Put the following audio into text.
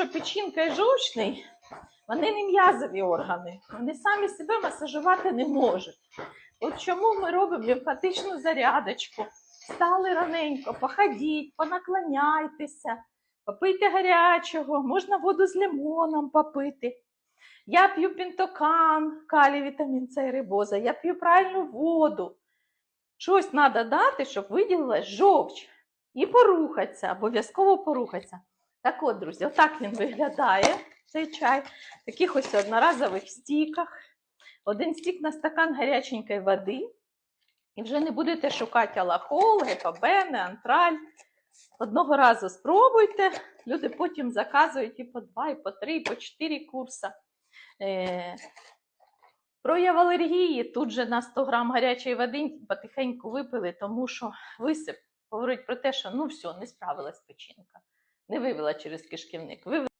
що печінка і жовчний, вони не м'язові органи, вони самі себе масажувати не можуть. От чому ми робимо лімфатичну зарядочку? Стали раненько, походіть, понаклоняйтеся, попийте гарячого, можна воду з лимоном попити. Я п'ю пінтокан, калій, вітамін С і рибоза, я п'ю правильну воду. Щось треба дати, щоб виділилась жовч. І порухатися, обов'язково порухатися. Так от, друзі, отак він виглядає, цей чай. В таких ось одноразових стіках. Один стік на стакан гаряченької води. І вже не будете шукати алахол, гепабени, антраль. Одного разу спробуйте. Люди потім заказують і по два, і по три, і по чотири курси. Е, Прояв алергії тут же на 100 грам гарячої води потихеньку випили, тому що висип говорить про те, що ну все, не справилась печінка, не вивела через кишківник.